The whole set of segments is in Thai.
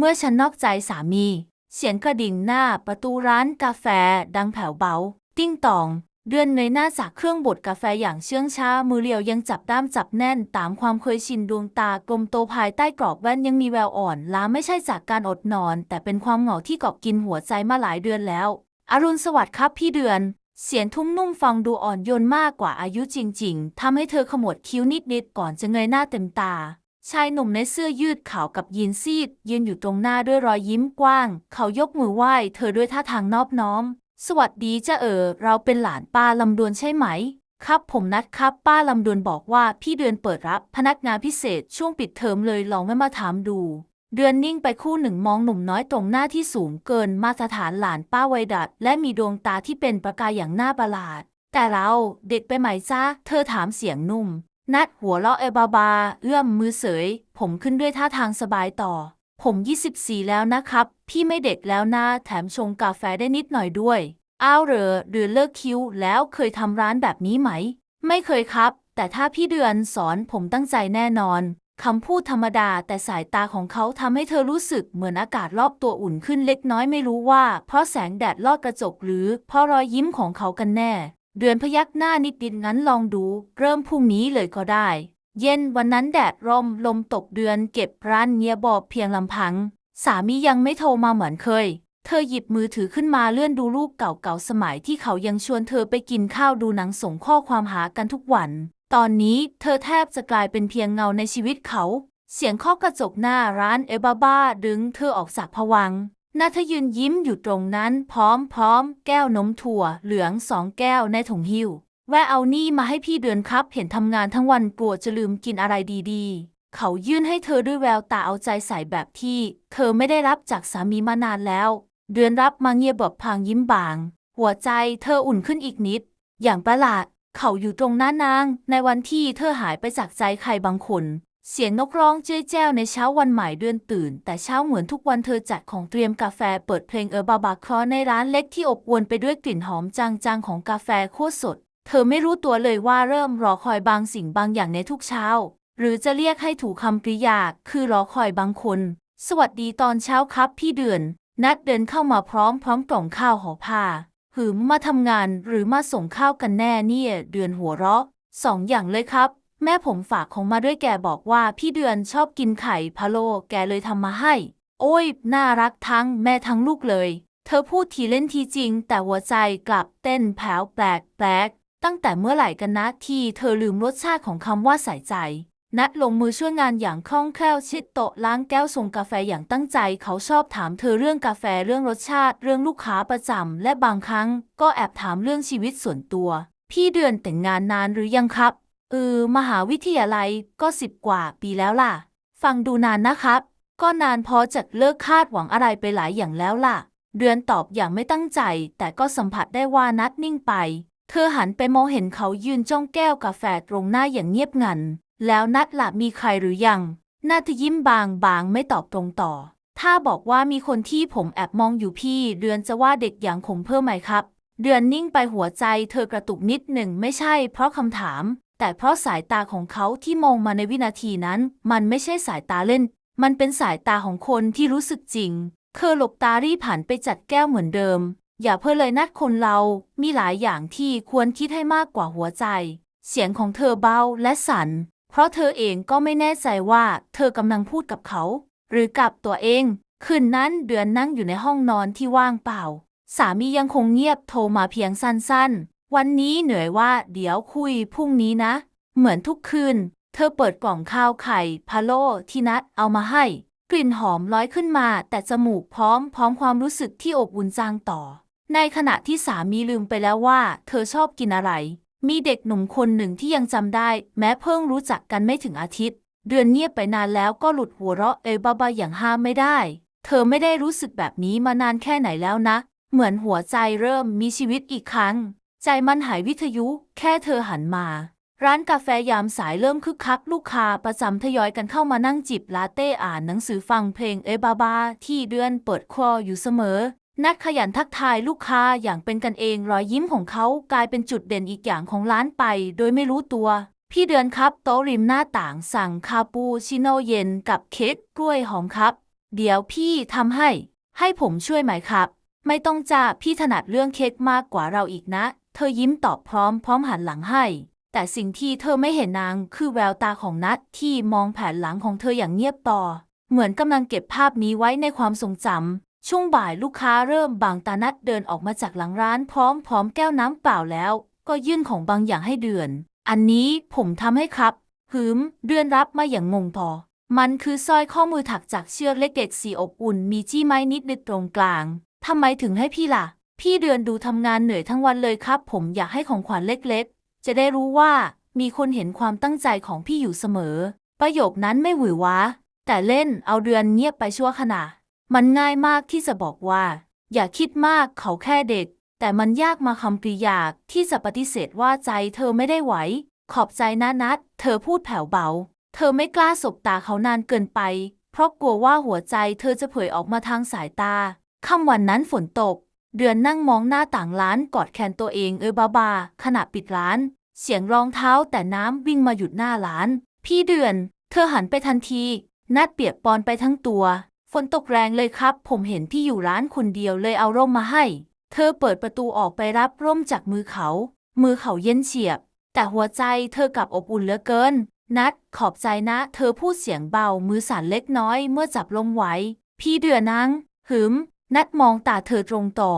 เมื่อฉันนอกใจสามี เสียงกระดิ่งหน้าประตูร้านกาแฟดังแผ่วเบา ติ้งตอง เดือนเงยหน้าจากเครื่องบดกาแฟอย่างเชื่องช้า มือเรียวยังจับด้ามจับแน่น ตามความเคยชินดวงตากลมโตภายใต้กรอบแว่นยังมีแววอ่อนล้าไม่ใช่จากการอดนอน แต่เป็นความเหงาที่กาะกินหัวใจมาหลายเดือนแล้ว อรุณสวัสดิ์ครับพี่เดือน เสียงทุ่มนุ่มฟังดูอ่อนโยนมากกว่าอายุจริง ๆทำให้เธอขมวดคิ้วนิดๆก่อนจะเงยหน้าเต็มตา ชายหนุ่มในเสื้อยืดขาวกับยีนซีด ยืนอยู่ตรงหน้าด้วยรอยยิ้มกว้าง เขายกมือไหว้เธอด้วยท่าทางนอบน้อม สวัสดีจ้าเอ๋อเราเป็นหลานป้าลำดวนใช่ไหม ครับผมนัดครับ ป้าลำดวนบอกว่าพี่เดือนเปิดรับพนักงานพิเศษช่วงปิดเทอมเลยลองไม่มาถามดู เดือนนิ่งไปคู่หนึ่งมองหนุ่มน้อยตรงหน้าที่สูงเกินมาตรฐานหลานป้าไวยดัดและมีดวงตาที่เป็นประกายอย่างน่าประหลาด แต่เราเด็กไปไหมจ้าเธอถามเสียงนุ่ม นัดหัวเราะเอบาบา เอื้อมมือเสย ผมขึ้นด้วยท่าทางสบายต่อ ผม 24 แล้วนะครับ พี่ไม่เด็กแล้วนะแถมชงกาแฟได้นิดหน่อยด้วยอ้าวเหรอหรือเลิกคิ้วแล้วเคยทำร้านแบบนี้ไหม ไม่เคยครับ แต่ถ้าพี่เดือนสอนผมตั้งใจแน่นอนคำพูดธรรมดาแต่สายตาของเขาทำให้เธอรู้สึกเหมือนอากาศรอบตัวอุ่นขึ้นเล็กน้อยไม่รู้ว่า เพราะแสงแดดลอดกระจกหรือเพราะรอยยิ้มของเขากันแน่ เดือนพยักหน้านิดดินงั้นลองดู เริ่มพรุ่งนี้เลยก็ได้ เย็นวันนั้นแดดร่มลมตกเดือนเก็บร้านเงียบอบเพียงลำพัง สามียังไม่โทรมาเหมือนเคย เธอหยิบมือถือขึ้นมาเลื่อนดูรูปเก่าๆสมัยที่เขายังชวนเธอไปกินข้าวดูหนังส่งข้อความหากันทุกวัน ตอนนี้เธอแทบจะกลายเป็นเพียงเงาในชีวิตเขา เสียงเคาะกระจกหน้าร้านเอบาบ้าดึงเธอออกจากผวัง นาเธอยืนยิ้มอยู่ตรงนั้นพร้อมๆ แก้วนมถั่วเหลืองสองแก้วในถุงหิ้ว แวะเอานี่มาให้พี่เดือนครับ เห็นทำงานทั้งวันกลัวจะลืมกินอะไรดีๆ เขายื่นให้เธอด้วยแววตาเอาใจใส่แบบที่ เธอไม่ได้รับจากสามีมานานแล้ว เดือนรับมาเงียบแบบพางยิ้มบาง หัวใจเธออุ่นขึ้นอีกนิด อย่างประหลาด เขาอยู่ตรงหน้านาง ในวันที่เธอหายไปจากใจใครบางคน เสียงนกร้องเจ้ยแจ้วในเช้าวันใหม่เดือนตื่น แต่เช้าเหมือนทุกวันเธอจัดของเตรียมกาแฟเปิดเพลงเออบาบาครอในร้านเล็กที่อบอวลไปด้วยกลิ่นหอมจางๆของกาแฟโคตรสด เธอไม่รู้ตัวเลยว่าเริ่มรอคอยบางสิ่งบางอย่างในทุกเช้า หรือจะเรียกให้ถูกคำกริยาคือรอคอยบางคน สวัสดีตอนเช้าครับพี่เดือน นัดเดินเข้ามาพร้อมพร้อมกล่องข้าวห่อผ้าหืมมาทำงานหรือมาส่งข้าวกันแน่เนี่ย เดือนหัวเราะสองอย่างเลยครับ แม่ผมฝากของมาด้วยแกบอกว่าพี่เดือนชอบกินไข่พะโลแกเลยทำมาให้ โอ้ย น่ารักทั้งแม่ทั้งลูกเลย เธอพูดทีเล่นทีจริง แต่หัวใจกลับเต้นแผวแปลกแปลกตั้งแต่เมื่อไหร่กันนะที่เธอลืมรสชาติของคำว่าใส่ใจ นัดลงมือช่วยงานอย่างคล่องแคล่วชิดโต๊ะล้างแก้วส่งกาแฟอย่างตั้งใจ เขาชอบถามเธอเรื่องกาแฟเรื่องรสชาติ เรื่องลูกค้าประจำและบางครั้ง ก็แอบถามเรื่องชีวิตส่วนตัว พี่เดือนแต่งงานนานหรือยังครับ เออ มหาวิทยาลัยก็สิบกว่าปีแล้วล่ะ ฟังดูนานนะครับ ก็นานพอจะเลิกคาดหวังอะไรไปหลายอย่างแล้วล่ะ เดือนตอบอย่างไม่ตั้งใจ แต่ก็สัมผัสได้ว่านัดนิ่งไป เธอหันไปมองเห็นเขายืนจ้องแก้วกาแฟตรงหน้าอย่างเงียบงัน แล้วนัดล่ะมีใครหรือยังน่าจะยิ้มบางบางไม่ตอบตรงต่อ ถ้าบอกว่ามีคนที่ผมแอบมองอยู่พี่ เดือนจะว่าเด็กอย่างผมเพิ่มไหมครับ เดือนนิ่งไปหัวใจเธอกระตุกนิดหนึ่งไม่ใช่เพราะคำถาม แต่เพราะสายตาของเขาที่มองมาในวินาทีนั้น มันไม่ใช่สายตาเล่น มันเป็นสายตาของคนที่รู้สึกจริง เคอหลบตารีบผันไปจัดแก้วเหมือนเดิม อย่าเพ้อเลยนัดคนเรา มีหลายอย่างที่ควรคิดให้มากกว่าหัวใจ เสียงของเธอเบาและสั่น เพราะเธอเองก็ไม่แน่ใจว่าเธอกำลังพูดกับเขา หรือกับตัวเอง คืนนั้นเดือนนั่งอยู่ในห้องนอนที่ว่างเปล่า สามียังคงเงียบโทรมาเพียงสั้นๆ วันนี้เหนื่อยว่าเดี๋ยวคุยพรุ่งนี้นะ เหมือนทุกคืน เธอเปิดกล่องข้าวไข่พะโล้ที่นัดเอามาให้ กลิ่นหอมลอยขึ้นมา แต่จมูกพร้อมพร้อมความรู้สึกที่อบอุ่นจางต่อ ในขณะที่สามีลืมไปแล้วว่า เธอชอบกินอะไร มีเด็กหนุ่มคนหนึ่งที่ยังจำได้ แม้เพิ่งรู้จักกันไม่ถึงอาทิตย์ เดือนเงียบไปนานแล้วก็หลุดหัวเราะเอยบ้าๆอย่างห้ามไม่ได้ เธอไม่ได้รู้สึกแบบนี้มานานแค่ไหนแล้วนะ เหมือนหัวใจเริ่มมีชีวิตอีกครั้ง ใจมันหายวิทยุ แค่เธอหันมา ร้านกาแฟยามสายเริ่มคึกคัก ลูกค้าประจำทยอยกันเข้ามานั่งจิบลาเต้อ่านหนังสือฟังเพลงเอบาบา ที่เดือนเปิดคออยู่เสมอ นัดขยันทักทายลูกค้าอย่างเป็นกันเองรอยยิ้มของเขากลายเป็นจุดเด่นอีกอย่างของร้านไป โดยไม่รู้ตัว พี่เดือนครับโต๊ะริมหน้าต่างสั่งคาปูชิโนเย็นกับเค้กกล้วยหอมครับ เดี๋ยวพี่ทำให้ ให้ผมช่วยไหมครับ ไม่ต้องจ้าพี่ถนัดเรื่องเค้กมากกว่าเราอีกนะ เธอยิ้มตอบพร้อมพร้อมหันหลังให้ แต่สิ่งที่เธอไม่เห็นนางคือแววตาของนัทที่มองแผ่นหลังของเธออย่างเงียบต่อ เหมือนกำลังเก็บภาพนี้ไว้ในความทรงจำช่วงบ่ายลูกค้าเริ่มบางตานัดเดินออกมาจากหลังร้านพร้อมพร้อมแก้วน้ำเปล่าแล้ว ก็ยื่นของบางอย่างให้เดือน อันนี้ผมทำให้ครับหืมเดือนรับมาอย่างงงพอมันคือสร้อยข้อมือถักจากเชือกเล็กๆสีอบอุ่นมีจี้ไม้นิดนึงตรงกลางทำไมถึงให้พี่ล่ะ พี่เดือนดูทำงานเหนื่อยทั้งวันเลยครับ ผมอยากให้ของขวัญเล็กๆ จะได้รู้ว่ามีคนเห็นความตั้งใจของพี่อยู่เสมอ ประโยคนั้นไม่หวือหวาแต่เล่นเอาเดือนเงียบไปชั่วขณะ มันง่ายมากที่จะบอกว่า อย่าคิดมากเขาแค่เด็ก แต่มันยากมาคำกริยาที่จะปฏิเสธว่าใจเธอไม่ได้ไหว ขอบใจนะนัดเธอพูดแผ่วเบา เธอไม่กล้าสบตาเขานานเกินไป เพราะกลัวว่าหัวใจเธอจะเผยออกมาทางสายตาค่ำวันนั้นฝนตก เดือนนั่งมองหน้าต่างร้านกอดแขนตัวเองเออบาบา ขณะปิดร้าน เสียงรองเท้าแต่น้ำวิ่งมาหยุดหน้าร้าน พี่เดือน เธอหันไปทันที นัดเปียกปอนไปทั้งตัว ฝนตกแรงเลยครับ ผมเห็นพี่อยู่ร้านคนเดียวเลยเอาร่มมาให้ เธอเปิดประตูออกไปรับร่มจากมือเขา มือเขาเย็นเฉียบ แต่หัวใจเธอกลับอบอุ่นเหลือเกิน นัดขอบใจนะ เธอพูดเสียงเบามือสั่นเล็กน้อยเมื่อจับลมไว้ พี่เดือนนังหืม นัดมองตาเธอตรงต่อ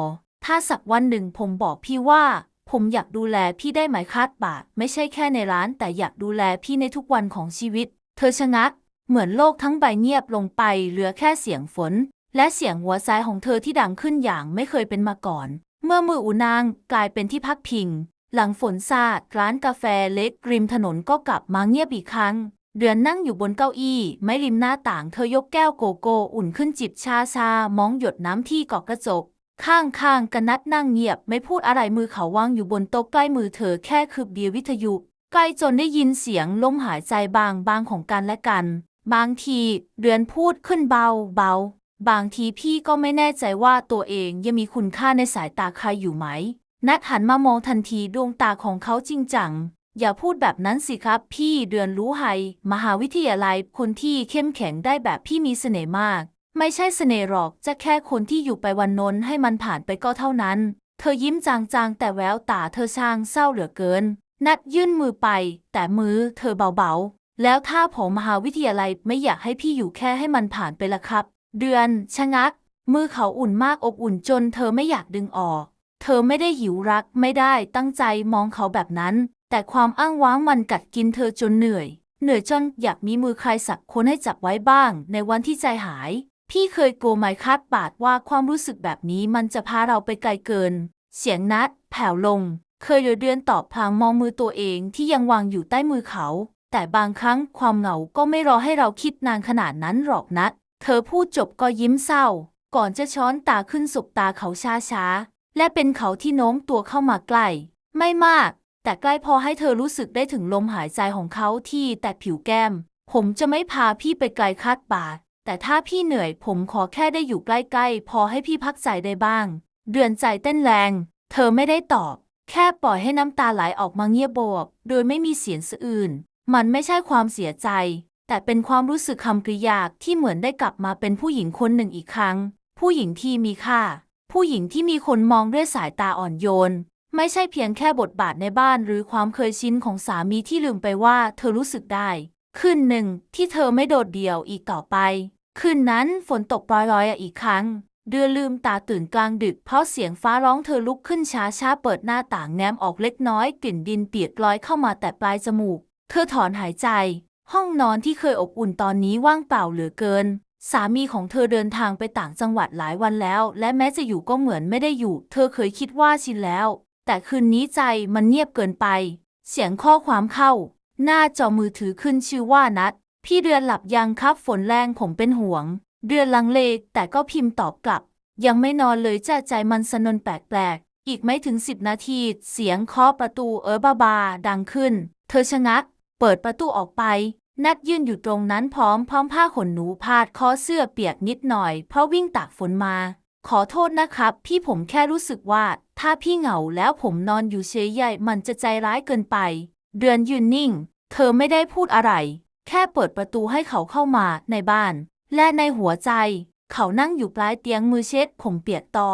ถ้าสักวันหนึ่งผมบอกพี่ว่า ผมอยากดูแลพี่ได้ไหมคาดบาทไม่ใช่แค่ในร้าน แต่อยากดูแลพี่ในทุกวันของชีวิต เธอชะงัก เหมือนโลกทั้งใบเงียบลงไป เหลือแค่เสียงฝน และเสียงหัวใจของเธอที่ดังขึ้นอย่างไม่เคยเป็นมาก่อน เมื่อมืออูนางกลายเป็นที่พักพิง หลังฝนซาดร้านกาแฟเล็กริมถนนก็กลับมาเงียบอีกครั้ง เดือนนั่งอยู่บนเก้าอี้ไม่ริมหน้าต่างเธอยกแก้วโกโก้อุ่นขึ้นจิบชาชามองหยดน้ำที่เกาะกระจก ข้างๆกันนัดนั่งเงียบไม่พูดอะไรมือเขาวางอยู่บนโต๊ะใกล้มือเธอแค่คืบเดียววิทยุใกล้จนได้ยินเสียงลมหายใจบางบางของกันและกัน บางทีเดือนพูดขึ้นเบาเบาบางทีพี่ก็ไม่แน่ใจว่าตัวเองยังมีคุณค่าในสายตาใครอยู่ไหม นัดหันมามองทันทีดวงตาของเขาจริงจัง อย่าพูดแบบนั้นสิครับ พี่เดือนรู้ไฮมหาวิทยาลัยคนที่เข้มแข็งได้แบบพี่มีเสน่ห์มาก ไม่ใช่เสน่ห์หรอกจะแค่คนที่อยู่ไปวันนนให้มันผ่านไปก็เท่านั้น เธอยิ้มจางๆ แต่แววตาเธอช่างเศร้าเหลือเกิน นัดยื่นมือไป แต่มือเธอเบาๆ แล้วถ้าผมมหาวิทยาลัยไม่อยากให้พี่อยู่แค่ให้มันผ่านไปละครับ เดือนชะงัก มือเขาอุ่นมากอบอุ่นจนเธอไม่อยากดึงออก เธอไม่ได้หิวรักไม่ได้ตั้งใจมองเขาแบบนั้น แต่ความอ้างว้างมันกัดกินเธอจนเหนื่อย เหนื่อยจนอยากมีมือใครสักคนให้จับไว้บ้าง ในวันที่ใจหาย พี่เคยโกลัวไมคาดบาดว่าความรู้สึกแบบนี้มันจะพาเราไปไกลเกิน เสียงนัด แผ่วลง เคยเดือนตอบพลางมองมือตัวเองที่ยังวางอยู่ใต้มือเขา แต่บางครั้งความเหงาก็ไม่รอให้เราคิดนานขนาดนั้นหรอกนัด เธอพูดจบก็ยิ้มเศร้า ก่อนจะช้อนตาขึ้นสบตาเขาช้าๆและเป็นเขาที่โน้มตัวเข้ามาใกล้ ไม่มาก แต่ใกล้พอให้เธอรู้สึกได้ถึงลมหายใจของเขาที่แตะผิวแก้ม ผมจะไม่พาพี่ไปไกลคาดบาแต่ถ้าพี่เหนื่อยผมขอแค่ได้อยู่ใกล้ๆ พอให้พี่พักใจได้บ้าง เดือนใจเต้นแรง เธอไม่ได้ตอบ แค่ปล่อยให้น้ำตาไหลออกมาเงียบโบกโดยไม่มีเสียงสะอื่น มันไม่ใช่ความเสียใจ แต่เป็นความรู้สึกคำกริยาที่เหมือนได้กลับมาเป็นผู้หญิงคนหนึ่งอีกครั้ง ผู้หญิงที่มีค่า ผู้หญิงที่มีคนมองด้วยสายตาอ่อนโยน ไม่ใช่เพียงแค่บทบาทในบ้านหรือความเคยชินของสามีที่ลืมไปว่าเธอรู้สึกได้ คืนหนึ่งที่เธอไม่โดดเดี่ยวอีกต่อไป คืนนั้นฝนตกปรอยๆอีกครั้ง เดือลืมตาตื่นกลางดึกเพราะเสียงฟ้าร้องเธอลุกขึ้นช้าช้าๆเปิดหน้าต่างแง้มออกเล็กน้อยกลิ่นดินเปียกลอยเข้ามาแต่ปลายจมูก เธอถอนหายใจ ห้องนอนที่เคยอบอุ่นตอนนี้ว่างเปล่าเหลือเกินสามีของเธอเดินทางไปต่างจังหวัดหลายวันแล้ว และแม้จะอยู่ก็เหมือนไม่ได้อยู่ เธอเคยคิดว่าชินแล้ว แต่คืนนี้ใจมันเงียบเกินไป เสียงข้อความเข้า หน้าจอมือถือขึ้นชื่อว่านัด พี่เดือนหลับยังครับฝนแรงผมเป็นห่วง เดือนลังเลแต่ก็พิมพ์ตอบกลับ ยังไม่นอนเลยจ้าใจมันสนนแปลกๆ อีกไม่ถึงสิบนาที เสียงเคาะประตูเออบาบา ดังขึ้น เธอชะงัก เปิดประตูออกไป นัดยืนอยู่ตรงนั้นพร้อมพร้อมผ้าขนหนูพาดคอเสื้อเปียกนิดหน่อย เพราะวิ่งตากฝนมา ขอโทษนะครับ พี่ผมแค่รู้สึกว่า ถ้าพี่เหงาแล้วผมนอนอยู่เฉยใหญ่มันจะใจร้ายเกินไป เดือนยืนนิ่ง เธอไม่ได้พูดอะไร แค่เปิดประตูให้เขาเข้ามาในบ้าน และในหัวใจ เขานั่งอยู่ปลายเตียงมือเช็ดผมเปียกต่อ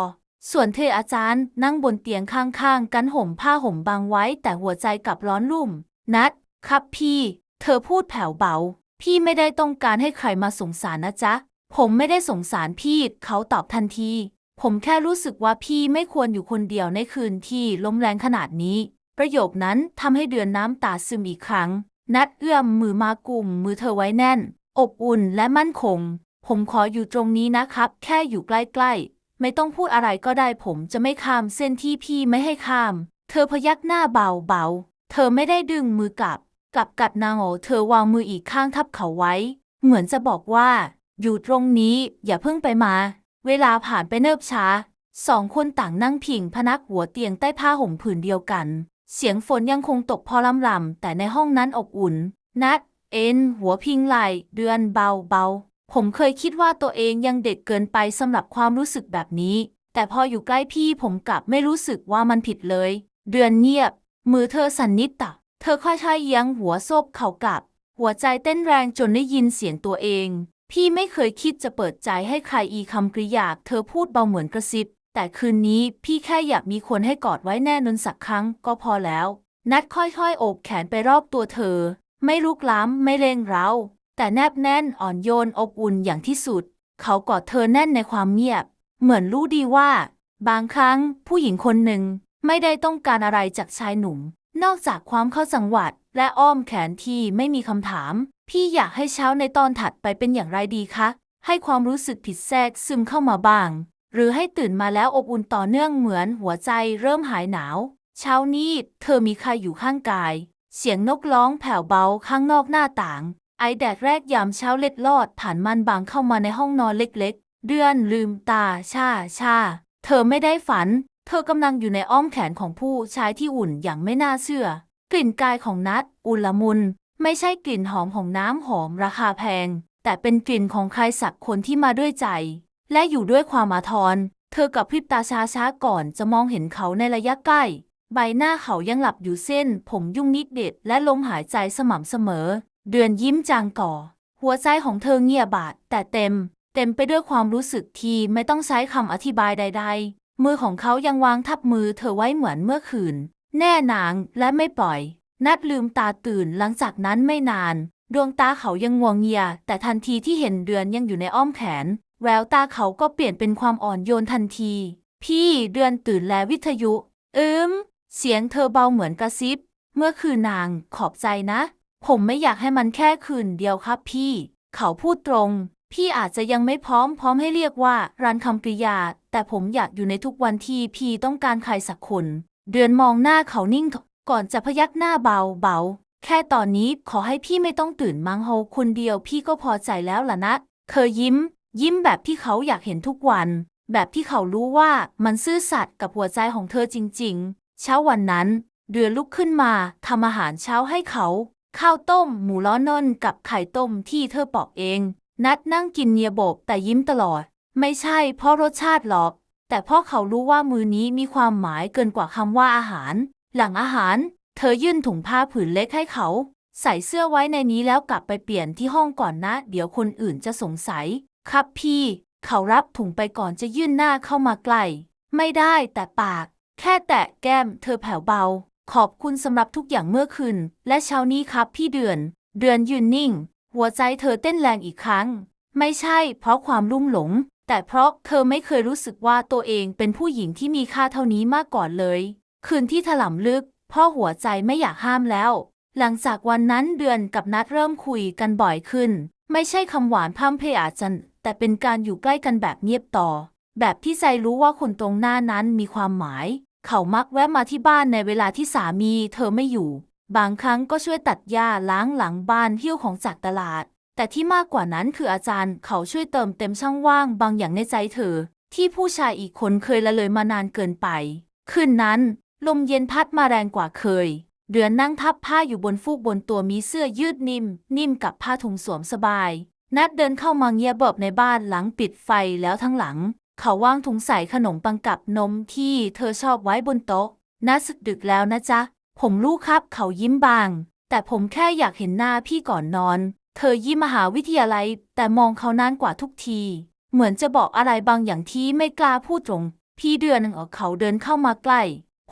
ส่วนเธออาจารย์นั่งบนเตียงข้างๆ กันห่มผ้าห่มบางไว้ แต่หัวใจกลับร้อนรุ่ม นัด ครับพี่ เธอพูดแผ่วเบา พี่ไม่ได้ต้องการให้ใครมาสงสารนะจ๊ะ ผมไม่ได้สงสารพี่เขาตอบทันที ผมแค่รู้สึกว่าพี่ไม่ควรอยู่คนเดียวในคืนที่ลมแรงขนาดนี้ ประโยคนั้นทำให้เดือนน้ำตาซึมอีกครั้ง นัดเอื้อมมือมากุมมือเธอไว้แน่น อบอุ่นและมั่นคง ผมขออยู่ตรงนี้นะครับ แค่อยู่ใกล้ๆ ไม่ต้องพูดอะไรก็ได้ผมจะไม่ข้ามเส้นที่พี่ไม่ให้ข้าม เธอพยักหน้าเบาๆ เธอไม่ได้ดึงมือกลับ กลับกัดนางโอเธอวางมืออีกข้างทับเขาไว้ เหมือนจะบอกว่า อยู่ตรงนี้อย่าเพิ่งไปมา เวลาผ่านไปเนิบช้า สองคนต่างนั่งพิงพนักหัวเตียงใต้ผ้าห่มผืนเดียวกัน เสียงฝนยังคงตกพอลำลำแต่ในห้องนั้นอบอุ่น นัด เอ็น หัวพิงไหลเดือนเบาเบาผมเคยคิดว่าตัวเองยังเด็กเกินไปสำหรับความรู้สึกแบบนี้ แต่พออยู่ใกล้พี่ผมกลับไม่รู้สึกว่ามันผิดเลย เดือนเงียบ มือเธอสั่นนิดตะ เธอค่อยๆเอียงหัวโซบเข่ากลับ หัวใจเต้นแรงจนได้ยินเสียงตัวเอง พี่ไม่เคยคิดจะเปิดใจให้ใครอีคำกริยาเธอพูดเบาเหมือนกระซิบ แต่คืนนี้พี่แค่อยากมีคนให้กอดไว้แน่นอนสักครั้งก็พอแล้ว นัดค่อยๆโอบแขนไปรอบตัวเธอ ไม่ลุกล้ำไม่เร่งเร้า แต่แนบแน่นอ่อนโยนอบอุ่นอย่างที่สุด เขากอดเธอแน่นในความเงียบ เหมือนรู้ดีว่า บางครั้งผู้หญิงคนหนึ่งไม่ได้ต้องการอะไรจากชายหนุ่ม นอกจากความเข้าสังวัดและอ้อมแขนที่ไม่มีคำถาม พี่อยากให้เช้าในตอนถัดไปเป็นอย่างไรดีคะ ให้ความรู้สึกผิดแทรกซึมเข้ามาบ้าง หรือให้ตื่นมาแล้วอบอุ่นต่อเนื่องเหมือนหัวใจเริ่มหายหนาว เช้านี้เธอมีใครอยู่ข้างกาย เสียงนกร้องแผ่วเบาข้างนอกหน้าต่าง ไอแดดแรกยามเช้าเล็ดลอดผ่านมันบางเข้ามาในห้องนอนเล็กๆ เดือนลืมตาชาชาเธอไม่ได้ฝัน เธอกำลังอยู่ในอ้อมแขนของผู้ชายที่อุ่นอย่างไม่น่าเชื่อกลิ่นกายของนัดอุ่ลมุน ไม่ใช่กลิ่นหอมของน้ำหอมราคาแพง แต่เป็นกลิ่นของใครสักคนที่มาด้วยใจ และอยู่ด้วยความอาทร เธอกับพริบตาช้าๆก่อนจะมองเห็นเขาในระยะใกล้ ใบหน้าเขายังหลับอยู่เส้น ผมยุ่งนิดเด็ด และลมหายใจสม่ำเสมอ เดือนยิ้มจางก่อ หัวใจของเธอเงียบบาดแต่เต็ม เต็มไปด้วยความรู้สึกที่ไม่ต้องใช้คำอธิบายใด ๆ มือของเขายังวางทับมือเธอไว้เหมือนเมื่อคืน แน่นางและไม่ปล่อย นัดลืมตาตื่นหลังจากนั้นไม่นาน ดวงตาเขายังงวงเงีย แต่ทันทีที่เห็นเดือนยังอยู่ในอ้อมแขน แววตาเขาก็เปลี่ยนเป็นความอ่อนโยนทันที พี่เดือนตื่นแล้ววิทยุ อืม เสียงเธอเบาเหมือนกระซิบ เมื่อคืนนางขอบใจนะ ผมไม่อยากให้มันแค่คืนเดียวครับพี่ เขาพูดตรง พี่อาจจะยังไม่พร้อมพร้อมให้เรียกว่ารันคำกริยา แต่ผมอยากอยู่ในทุกวันที่พี่ต้องการใครสักคน เดือนมองหน้าเขานิ่ง ก่อนจะพยักหน้าเบาเบาๆแค่ตอนนี้ขอให้พี่ไม่ต้องตื่นมังโฮคนเดียวพี่ก็พอใจแล้วล่ะนะ เธอยิ้ม ยิ้มแบบที่เขาอยากเห็นทุกวัน แบบที่เขารู้ว่ามันซื่อสัตย์กับหัวใจของเธอจริง ๆ เช้าวันนั้นเดือลุกขึ้นมาทำอาหารเช้าให้เขา ข้าวต้ม หมูล้อนนกับไข่ต้มที่เธอปอกเอง นัดนั่งกินเนียโบกแต่ยิ้มตลอด ไม่ใช่เพราะรสชาติหรอก แต่เพราะเขารู้ว่ามือนี้มีความหมายเกินกว่าคำว่าอาหาร หลังอาหาร เธอยื่นถุงผ้าผืนเล็กให้เขา ใส่เสื้อไว้ในนี้แล้วกลับไปเปลี่ยนที่ห้องก่อนนะ เดี๋ยวคนอื่นจะสงสัย ครับพี่ เขารับถุงไปก่อนจะยื่นหน้าเข้ามาใกล้ ไม่ได้แต่ปาก แค่แตะแก้ม เธอแผ่วเบา ขอบคุณสำหรับทุกอย่างเมื่อคืน และเช้านี้ครับพี่เดือน เดือนยืนนิ่ง หัวใจเธอเต้นแรงอีกครั้ง ไม่ใช่ เพราะความลุ่มหลง แต่เพราะเธอไม่เคยรู้สึกว่าตัวเองเป็นผู้หญิงที่มีค่าเท่านี้มาก่อนเลย คืนที่ถล่มลึก พ่อหัวใจไม่อยากห้ามแล้ว หลังจากวันนั้นเดือนกับนัดเริ่มคุยกันบ่อยขึ้น ไม่ใช่คำหวานพร่ำเพยอาจันแต่เป็นการอยู่ใกล้กันแบบเงียบต่อ แบบที่ใจรู้ว่าคนตรงหน้านั้นมีความหมาย เขามักแวะมาที่บ้านในเวลาที่สามีเธอไม่อยู่ บางครั้งก็ช่วยตัดหญ้าล้างหลังบ้านหิ้วของจากตลาด แต่ที่มากกว่านั้นคืออาจารย์เขาช่วยเติมเต็มช่องว่างบางอย่างในใจเธอที่ผู้ชายอีกคนเคยละเลยมานานเกินไป คืนนั้น ลมเย็นพัดมาแรงกว่าเคย เดือนนั่งทับผ้าอยู่บนฟูกบนตัวมีเสื้อยืดนิ่ม นิ่มกับผ้าถุงสวมสบาย นัดเดินเข้ามาเงียบเบบในบ้านหลังปิดไฟแล้วทั้งหลัง เขาวางถุงใส่ขนมปังกับนมที่เธอชอบไว้บนโต๊ะนัดสึกดึกแล้วนะจ๊ะ ผมรู้ครับ เขายิ้มบาง แต่ผมแค่อยากเห็นหน้าพี่ก่อนนอน เธอยิ้มมหาวิทยาลัย แต่มองเขานานกว่าทุกที เหมือนจะบอกอะไรบางอย่างที่ไม่กล้าพูดตรง พี่เดือนเออเขาเดินเข้ามาใกล้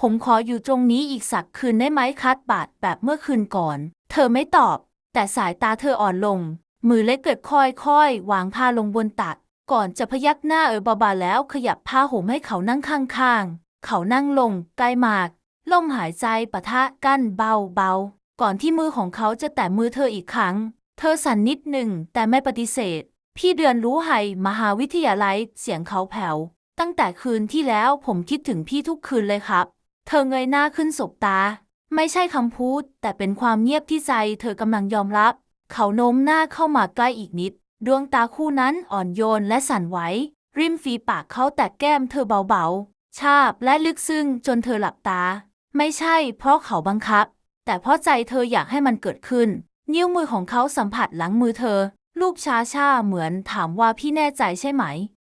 ผมขออยู่ตรงนี้อีกสักคืนได้ไหมคัดบาดแบบเมื่อคืนก่อน เธอไม่ตอบ แต่สายตาเธออ่อนลง มือเล็กเกิดค่อยๆวางผ้าลงบนตัก ก่อนจะพยักหน้าเออเบาแล้วขยับผ้าห่มให้เขานั่งข้างๆ เขานั่งลงใกล้มากลมหายใจปะทะกั้นเบาๆ ก่อนที่มือของเขาจะแตะมือเธออีกครั้ง เธอสั่นนิดหนึ่งแต่ไม่ปฏิเสธ พี่เดือนรู้ไห้มหาวิทยาลัยเสียงเขาแผ่วตั้งแต่คืนที่แล้วผมคิดถึงพี่ทุกคืนเลยครับ เธอเงยหน้าขึ้นสบตา ไม่ใช่คำพูด แต่เป็นความเงียบที่ใจ เธอกำลังยอมรับ เขาโน้มหน้าเข้ามาใกล้อีกนิด ดวงตาคู่นั้นอ่อนโยนและสั่นไหว ริมฝีปากเขาแตะแก้มเธอเบาๆ ชาบและลึกซึ้งจนเธอหลับตา ไม่ใช่เพราะเขาบังคับ แต่เพราะใจเธออยากให้มันเกิดขึ้น นิ้วมือของเขาสัมผัสหลังมือเธอ ลูกช้าชาๆเหมือนถามว่าพี่แน่ใจใช่ไหม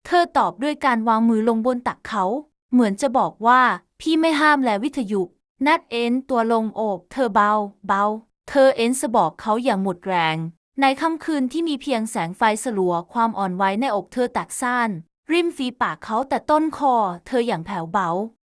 เธอตอบด้วยการวางมือลงบนตักเขา เหมือนจะบอกว่า พี่ไม่ห้ามและวิทยุ นัดเอ็นตัวลงโอบเธอเบา เบา เธอเอ็นสบอกเขาอย่างหมดแรง ในค่ำคืนที่มีเพียงแสงไฟสลัวความอ่อนไหวในอกเธอตักซ่าน ริมฝีปากเขาแต่ต้นคอ เธออย่างแผ่วเบา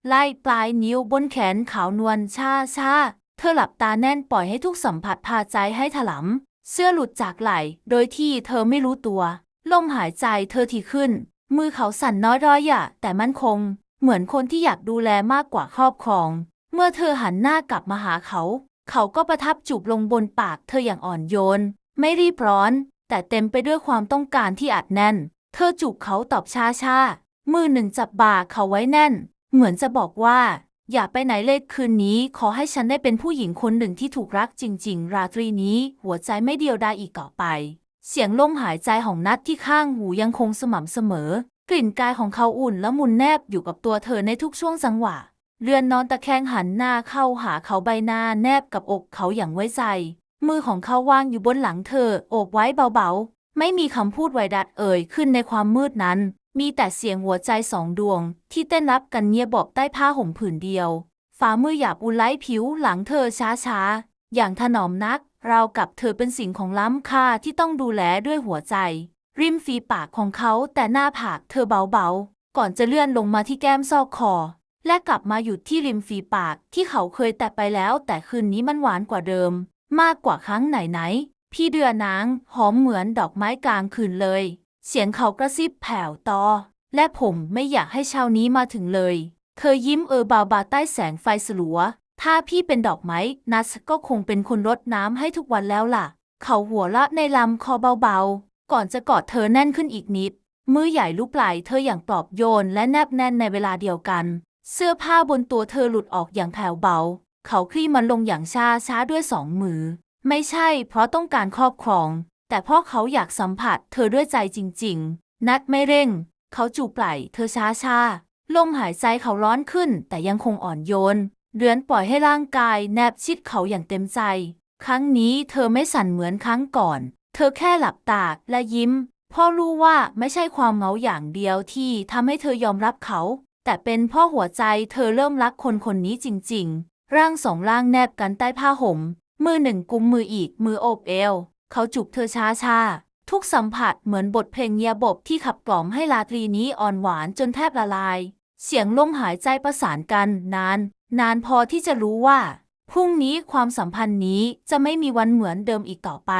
ไล่ปลายนิ้วบนแขนขาวนวลชาชาเธอหลับตาแน่นปล่อยให้ทุกสัมผัสพาใจให้ถลำเสื้อหลุดจากไหล่โดยที่เธอไม่รู้ตัวลมหายใจเธอถี่ขึ้น มือเขาสั่นน้อยร้อยอะแต่มั่นคง เหมือนคนที่อยากดูแลมากกว่าครอบครอง เมื่อเธอหันหน้ากลับมาหาเขา เขาก็ประทับจูบลงบนปากเธออย่างอ่อนโยน ไม่รีบร้อน แต่เต็มไปด้วยความต้องการที่อัดแน่น เธอจูบเขาตอบช้าช้าๆ มือหนึ่งจับบ่าเขาไว้แน่น เหมือนจะบอกว่า อย่าไปไหนเลยคืนนี้ ขอให้ฉันได้เป็นผู้หญิงคนหนึ่งที่ถูกรักจริง ๆ ราตรีนี้ หัวใจไม่เดียวดายอีกต่อไป เสียงลมหายใจของนัดที่ข้างหูยังคงสม่ำเสมอ กลิ่นกายของเขาอุ่นและมุนแนบอยู่กับตัวเธอในทุกช่วงจังหวะ เรือนนอนตะแคงหันหน้าเข้าหาเขาใบหน้าแนบกับอกเขาอย่างไว้ใจ มือของเขาวางอยู่บนหลังเธอโอบไว้เบาๆ ไม่มีคำพูดไวดัดเอ่ยขึ้นในความมืดนั้น มีแต่เสียงหัวใจสองดวง ที่เต้นรับกันเงียบบอกใต้ผ้าห่มผืนเดียว ฝ่ามือหยาบอุ่นไล้ผิวหลังเธอช้าๆ อย่างถนอมนักเราวกับเธอเป็นสิ่งของล้ำค่าที่ต้องดูแลด้วยหัวใจ ริมฝีปากของเขาแต่หน้าผากเธอเบาๆ ก่อนจะเลื่อนลงมาที่แก้มซอกคอ และกลับมาหยุดที่ริมฝีปากที่เขาเคยแตะไปแล้ว แต่คืนนี้มันหวานกว่าเดิม มากกว่าครั้งไหนๆพี่เดือนางหอมเหมือนดอกไม้กลางคืนเลย เสียงเขากระซิบแผ่วต่อและผมไม่อยากให้เช้านี้มาถึงเลย เธอยิ้มเออบาบาใต้แสงไฟสลัว ถ้าพี่เป็นดอกไม้นัสก็คงเป็นคนรดน้ำให้ทุกวันแล้วล่ะ เขาหัวละในลำคอเบาๆ ก่อนจะกอดเธอแน่นขึ้นอีกนิด มือใหญ่ลูบไหล่เธออย่างปลอบโยนและแนบแน่นในเวลาเดียวกัน เสื้อผ้าบนตัวเธอหลุดออกอย่างแผ่วเบา เขาคลี่มันลงอย่างช้าช้าด้วยสองมือ ไม่ใช่เพราะต้องการครอบครอง แต่เพราะเขาอยากสัมผัสเธอด้วยใจจริง ๆ นัดไม่เร่ง เขาจูบไหล่เธอช้าช้าลมหายใจเขาร้อนขึ้นแต่ยังคงอ่อนโยน เรือนปล่อยให้ร่างกายแนบชิดเขาอย่างเต็มใจ ครั้งนี้เธอไม่สั่นเหมือนครั้งก่อน เธอแค่หลับตาและยิ้ม พ่อรู้ว่าไม่ใช่ความเหงาอย่างเดียวที่ทำให้เธอยอมรับเขา แต่เป็นพ่อหัวใจเธอเริ่มรักคนคนนี้จริง ๆ ร่างสองร่างแนบกันใต้ผ้าห่ม มือหนึ่งกุมมืออีกมือโอบเอว เขาจูบเธอช้าๆทุกสัมผัสเหมือนบทเพลงเยียบทที่ขับกล่อมให้ราตรีนี้อ่อนหวานจนแทบละลาย เสียงลมหายใจประสานกันนาน นานพอที่จะรู้ว่า พรุ่งนี้ความสัมพันธ์นี้จะไม่มีวันเหมือนเดิมอีกต่อไป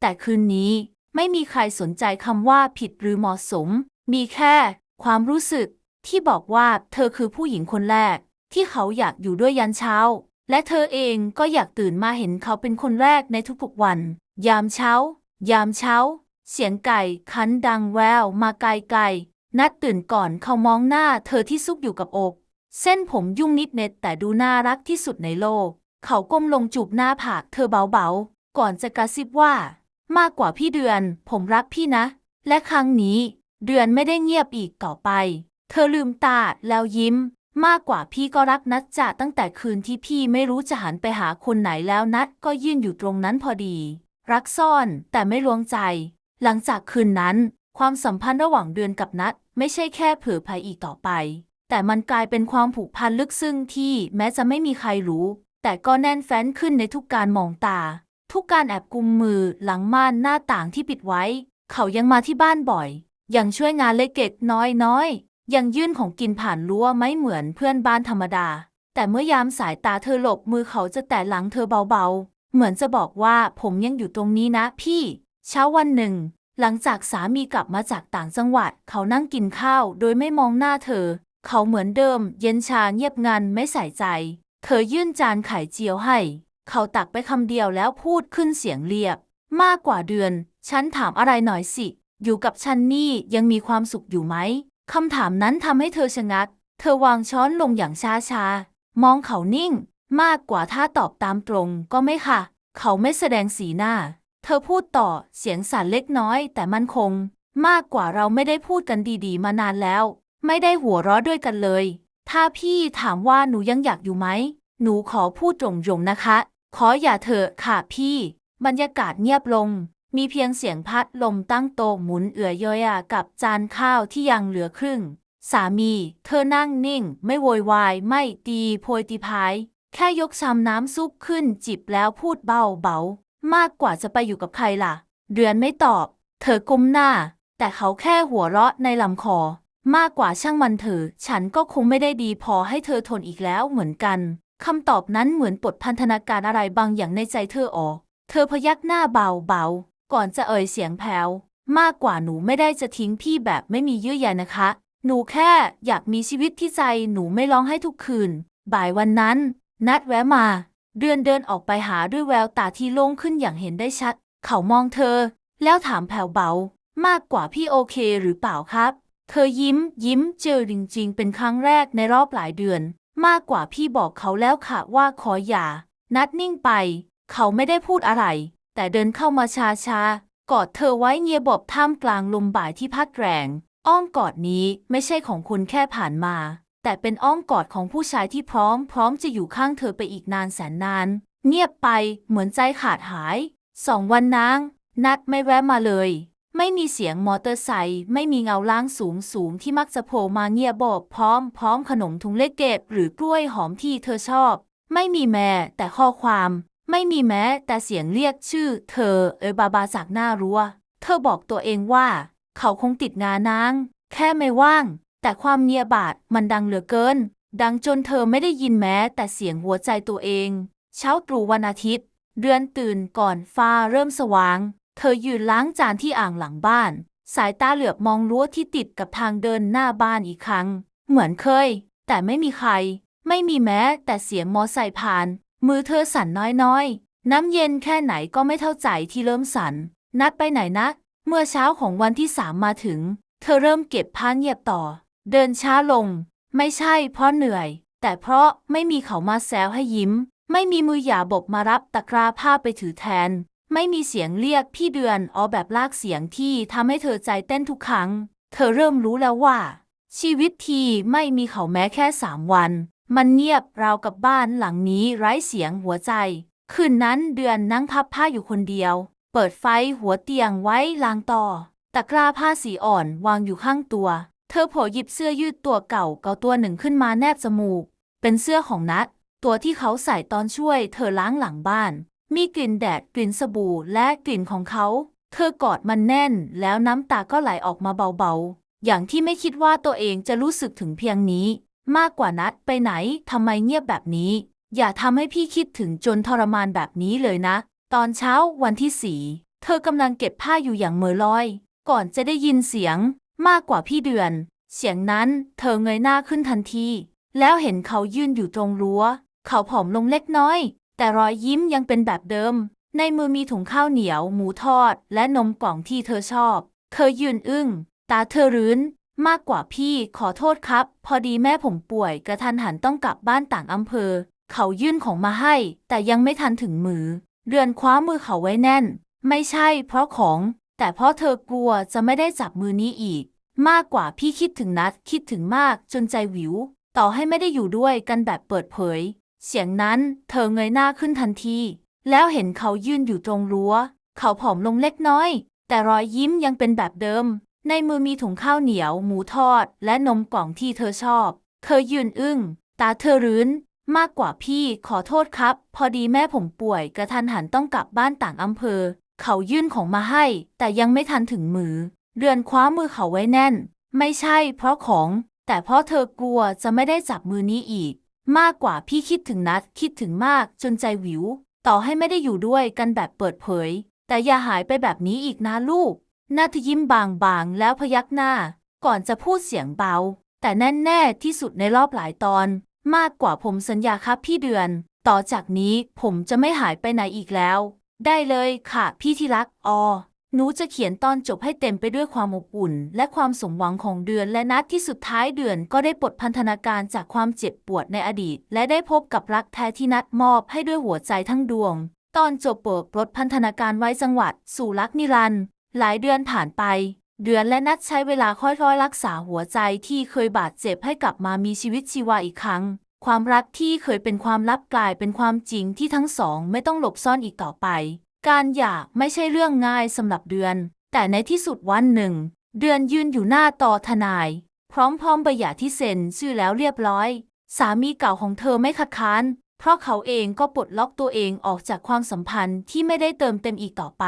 แต่คืนนี้ไม่มีใครสนใจคำว่าผิดหรือเหมาะสม มีแค่ความรู้สึกที่บอกว่าเธอคือผู้หญิงคนแรก ที่เขาอยากอยู่ด้วยยันเช้า และเธอเองก็อยากตื่นมาเห็นเขาเป็นคนแรกในทุกๆวัน ยามเช้า ยามเช้า เสียงไก่คันดังแววมาไกลๆนัดตื่นก่อนเขามองหน้าเธอที่ซุกอยู่กับอก เส้นผมยุ่งนิดเน็ดแต่ดูน่ารักที่สุดในโลก เขาก้มลงจูบหน้าผากเธอเบาๆ ก่อนจะกระซิบว่า มากกว่าพี่เดือน ผมรักพี่นะ และครั้งนี้ เดือนไม่ได้เงียบอีกต่อไป เธอลืมตาแล้วยิ้ม มากกว่าพี่ก็รักนัดจะตั้งแต่คืนที่พี่ไม่รู้จะหันไปหาคนไหนแล้วนัดก็ยืนอยู่ตรงนั้นพอดี รักซ่อนแต่ไม่ลวงใจ หลังจากคืนนั้น ความสัมพันธ์ระหว่างเดือนกับนัดไม่ใช่แค่เผื่อภัยอีกต่อไป แต่มันกลายเป็นความผูกพันลึกซึ้งที่แม้จะไม่มีใครรู้ แต่ก็แน่นแฟ้นขึ้นในทุกการมองตา ทุกการแอบกุมมือหลังม่านหน้าต่างที่ปิดไว้ เขายังมาที่บ้านบ่อย ยังช่วยงานเล็กๆน้อยๆยังยื่นของกินผ่านรั้วไม่เหมือนเพื่อนบ้านธรรมดา แต่เมื่อยามสายตาเธอหลบมือเขาจะแตะหลังเธอเบาๆ เหมือนจะบอกว่าผมยังอยู่ตรงนี้นะพี่ เช้าวันหนึ่ง หลังจากสามีกลับมาจากต่างจังหวัด เขานั่งกินข้าวโดยไม่มองหน้าเธอ เขาเหมือนเดิม เย็นชาเงียบงันไม่ใส่ใจ เธอยื่นจานไข่เจียวให้ เขาตักไปคำเดียวแล้วพูดขึ้นเสียงเรียบ มากกว่าเดือน ฉันถามอะไรหน่อยสิ อยู่กับฉันนี่ยังมีความสุขอยู่ไหมคำถามนั้นทำให้เธอชะงัก เธอวางช้อนลงอย่างช้าช้าๆมองเขานิ่ง มากกว่าถ้าตอบตามตรงก็ไม่ค่ะ เขาไม่แสดงสีหน้า เธอพูดต่อเสียงสั่นเล็กน้อย แต่มั่นคง มากกว่าเราไม่ได้พูดกันดีๆ มานานแล้ว ไม่ได้หัวเราะด้วยกันเลย ถ้าพี่ถามว่าหนูยังอยากอยู่ไหม หนูขอพูดตรงๆนะคะ ขออย่าเถอะค่ะพี่ บรรยากาศเงียบลง มีเพียงเสียงพัดลมตั้งโต๊ะหมุนเอื่อยยอะกับจานข้าวที่ยังเหลือครึ่ง สามี เธอนั่งนิ่ง ไม่โวยวาย ไม่ตีโพยตีพาย แค่ยกชามน้ำซุปขึ้นจิบแล้วพูดเบาเบาๆมากกว่าจะไปอยู่กับใครล่ะ เดือนไม่ตอบ เธอก้มหน้า แต่เขาแค่หัวเราะในลำคอ มากกว่าช่างมันเถอะฉันก็คงไม่ได้ดีพอให้เธอทนอีกแล้วเหมือนกัน คำตอบนั้นเหมือนปลดพันธนาการอะไรบางอย่างในใจเธอออก เธอพยักหน้าเบาๆ ก่อนจะเอ่ยเสียงแผ่วมากกว่าหนูไม่ได้จะทิ้งพี่แบบไม่มีเยื่อใยนะคะ หนูแค่อยากมีชีวิตที่ใจหนูไม่ร้องให้ทุกคืน บ่ายวันนั้น นัดแวะมา เดือนเดินออกไปหาด้วยแววตาที่โล่งขึ้นอย่างเห็นได้ชัด เขามองเธอ แล้วถามแผ่วเบา มากกว่าพี่โอเคหรือเปล่าครับ เธอยิ้มยิ้มเจอจริงๆ เป็นครั้งแรกในรอบหลายเดือน มากกว่าพี่บอกเขาแล้วค่ะว่าขออย่า นัดนิ่งไป เขาไม่ได้พูดอะไร แต่เดินเข้ามาช้าช้ากอดเธอไว้เงียบอบท่ามกลางลมบ่ายที่พัดแรง อ้อมกอดนี้ไม่ใช่ของคุณแค่ผ่านมา แต่เป็นอ้อมกอดของผู้ชายที่พร้อม พร้อมจะอยู่ข้างเธอไปอีกนานแสนนาน เงียบไปเหมือนใจขาดหาย สองวันนาง นัดไม่แวะมาเลย ไม่มีเสียงมอเตอร์ไซค์ไม่มีเงาล่างสูงสูงที่มักจะโผล่มาเงียบบอกพร้อม พร้อมขนมถุงเล็กเก็บหรือกล้วยหอมที่เธอชอบ ไม่มีแม้แต่ข้อความ ไม่มีแม้แต่เสียงเรียกชื่อ เธอเอยบาบาจากหน้ารั้ว เธอบอกตัวเองว่า เขาคงติดงานนาง แค่ไม่ว่าง แต่ความเงียบาดมันดังเหลือเกิน ดังจนเธอไม่ได้ยินแม้แต่เสียงหัวใจตัวเอง เช้าตรู่วันอาทิตย์ เดือนตื่นก่อนฟ้าเริ่มสว่าง เธอยืนล้างจานที่อ่างหลังบ้าน สายตาเหลือบมองรั้วที่ติดกับทางเดินหน้าบ้านอีกครั้ง เหมือนเคย แต่ไม่มีใคร ไม่มีแม้แต่เสียงมอไซค์ผ่าน มือเธอสั่นน้อยๆ น้ำเย็นแค่ไหนก็ไม่เท่าใจที่เริ่มสั่น นัดไปไหนนะ เมื่อเช้าของวันที่สามมาถึง เธอเริ่มเก็บผ้าเงียบต่อ เดินช้าลง ไม่ใช่เพราะเหนื่อย แต่เพราะไม่มีเขามาแซวให้ยิ้ม ไม่มีมือหยาบกมารับตะกร้าผ้าไปถือแทน ไม่มีเสียงเรียกพี่เดือนอ๋อแบบลากเสียงที่ทำให้เธอใจเต้นทุกครั้ง เธอเริ่มรู้แล้วว่า ชีวิตทีไม่มีเขาแม้แค่สามวัน มันเงียบราวกับบ้านหลังนี้ไร้เสียงหัวใจ คืนนั้นเดือนนั่งพับผ้าอยู่คนเดียว เปิดไฟหัวเตียงไว้ลางต่อ ตะกร้าผ้าสีอ่อนวางอยู่ข้างตัว เธอโผล่หยิบเสื้อยืดตัวเก่าเก่าตัวหนึ่งขึ้นมาแนบจมูก เป็นเสื้อของนัดตัวที่เขาใส่ตอนช่วย เธอล้างหลังบ้าน มีกลิ่นแดดกลิ่นสบู่และกลิ่นของเขา เธอกอดมันแน่นแล้วน้ำตาก็ไหลออกมาเบาๆ อย่างที่ไม่คิดว่าตัวเองจะรู้สึกถึงเพียงนี้ มากกว่านัดไปไหนทำไมเงียบแบบนี้ อย่าทำให้พี่คิดถึงจนทรมานแบบนี้เลยนะ ตอนเช้าวันที่สี่เธอกำลังเก็บผ้าอยู่อย่างเมื่อลอย ก่อนจะได้ยินเสียง มากกว่าพี่เดือน เสียงนั้นเธอเงยหน้าขึ้นทันที แล้วเห็นเขายืนอยู่ตรงรั้ว เขาผอมลงเล็กน้อย แต่รอยยิ้มยังเป็นแบบเดิม ในมือมีถุงข้าวเหนียว หมูทอด และนมกล่องที่เธอชอบ เธอยืนอึ้ง ตาเธอรื้น มากกว่าพี่ ขอโทษครับ พอดีแม่ผมป่วย กระทันหันต้องกลับบ้านต่างอำเภอ เขายื่นของมาให้ แต่ยังไม่ทันถึงมือ เรือนคว้ามือเขาไว้แน่น ไม่ใช่ เพราะของ แต่เพราะเธอกลัวจะไม่ได้จับมือนี้อีก มากกว่าพี่คิดถึงนัด คิดถึงมากจนใจวิว ต่อให้ไม่ได้อยู่ด้วยกันแบบเปิดเผย เสียงนั้นเธอเงยหน้าขึ้นทันที แล้วเห็นเขายืนอยู่ตรงรั้ว เขาผอมลงเล็กน้อย แต่รอยยิ้มยังเป็นแบบเดิม ในมือมีถุงข้าวเหนียว หมูทอด และนมกล่องที่เธอชอบ เธอยืนอึ้ง ตาเธอรื้น มากกว่าพี่ขอโทษครับ พอดีแม่ผมป่วยกระทันหันต้องกลับบ้านต่างอำเภอ เขายื่นของมาให้ แต่ยังไม่ทันถึงมือเดือนคว้ามือเขาไว้แน่น ไม่ใช่เพราะของ แต่เพราะเธอกลัวจะไม่ได้จับมือนี้อีก มากกว่าพี่คิดถึงนัดคิดถึงมากจนใจหวิว ต่อให้ไม่ได้อยู่ด้วยกันแบบเปิดเผย แต่อย่าหายไปแบบนี้อีกนะลูกนาทยิ้มบางๆ แล้วพยักหน้า ก่อนจะพูดเสียงเบา แต่แน่แน่ที่สุดในรอบหลายตอน มากกว่าผมสัญญาครับพี่เดือน ต่อจากนี้ผมจะไม่หายไปไหนอีกแล้ว ได้เลยค่ะพี่ที่รักออ หนูจะเขียนตอนจบให้เต็มไปด้วยความอบอุ่น และความสมหวังของเดือนและนัดที่สุดท้ายเดือนก็ได้ปลดพันธนาการจากความเจ็บปวดในอดีต และได้พบกับรักแท้ที่นัดมอบให้ด้วยหัวใจทั้งดวง ตอนจบเปิดปลดพันธนาการไว้จังหวัด สู่รักนิรันด์หลายเดือนผ่านไป เดือนและนัดใช้เวลาค่อยๆรักษาหัวใจที่เคยบาดเจ็บให้กลับมามีชีวิตชีวาอีกครั้ง ความรักที่เคยเป็นความลับกลายเป็นความจริงที่ทั้งสองไม่ต้องหลบซ่อนอีกต่อไป การหย่าไม่ใช่เรื่องง่ายสำหรับเดือน แต่ในที่สุดวันหนึ่ง เดือนยืนอยู่หน้าต่อทนาย พร้อมๆใบหย่าที่เซ็นชื่อแล้วเรียบร้อย สามีเก่าของเธอไม่คัดค้าน เพราะเขาเองก็ปลดล็อกตัวเองออกจากความสัมพันธ์ที่ไม่ได้เติมเต็มอีกต่อไป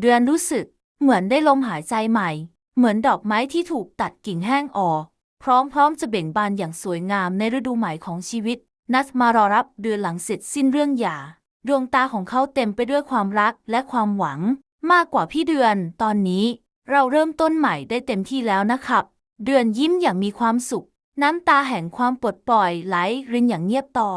เดือนรู้สึกเหมือนได้ลมหายใจใหม่ เหมือนดอกไม้ที่ถูกตัดกิ่งแห้งออก พร้อมๆจะเบ่งบานอย่างสวยงามในฤดูใหม่ของชีวิต นัดมารอรับเดือนหลังเสร็จสิ้นเรื่องหย่า ดวงตาของเขาเต็มไปด้วยความรักและความหวัง มากกว่าพี่เดือน ตอนนี้เราเริ่มต้นใหม่ได้เต็มที่แล้วนะครับ เดือนยิ้มอย่างมีความสุข น้ำตาแห่งความปลดปล่อยไหลรินอย่างเงียบต่อ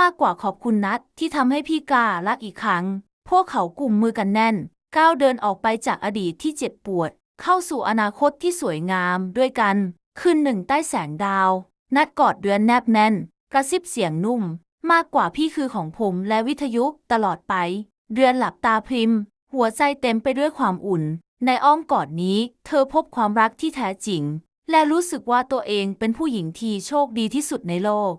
มากกว่าขอบคุณนัดที่ทำให้พี่การักอีกครั้ง พวกเขากลุ่มมือกันแน่น ก้าวเดินออกไปจากอดีตที่เจ็บปวด เข้าสู่อนาคตที่สวยงามด้วยกัน คืนหนึ่งใต้แสงดาว นัดกอดเดือนแนบแน่น กระซิบเสียงนุ่ม มากกว่าพี่คือของผมและวิทยุตลอดไป เดือนหลับตาพริมหัวใจเต็มไปด้วยความอุ่น ในอ้อมกอดนี้ เธอพบความรักที่แท้จริง และรู้สึกว่าตัวเองเป็นผู้หญิงที่โชคดีที่สุดในโลก